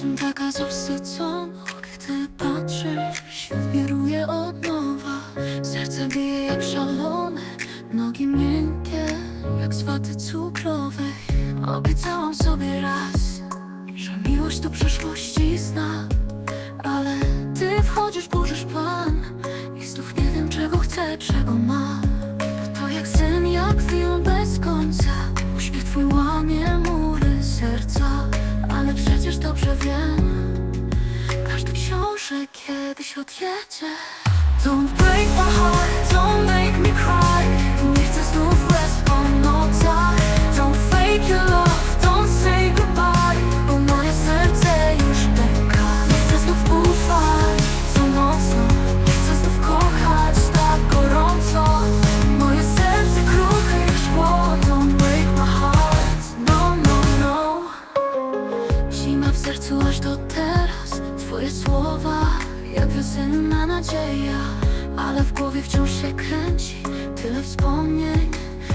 Jestem taka zawstydzona, gdy patrzysz wiruje od nowa. Serce bije jak szalone Nogi miękkie, jak z waty cukrowej Obiecałam sobie raz Że miłość to przeszłości dobrze wiem. Każdy książek kiedyś odjedzie. Don't break my heart, don't make me cry sercu aż do teraz. Twoje słowa jak wiosenna nadzieja Ale w głowie wciąż się kręci. Tyle wspomnień,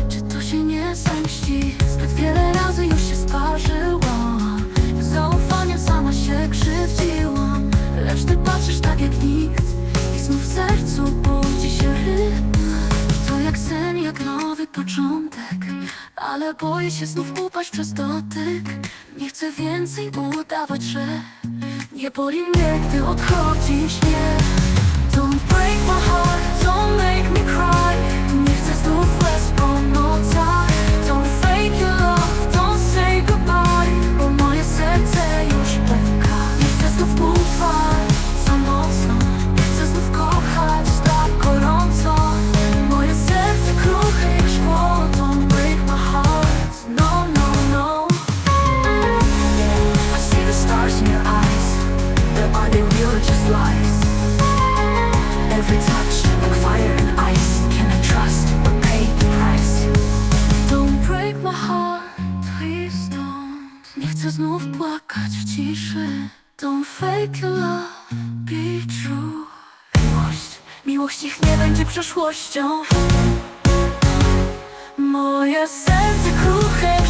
czy to się nie zemści? Zbyt wiele razy początek Ale boję się znów upaść przez dotyk. Nie chcę więcej udawać, że Nie boli mnie, gdy odchodzisz, nie płakać w ciszy. Don't fake love, be true. Miłość, miłość niech nie będzie przeszłością. Moje serce kruche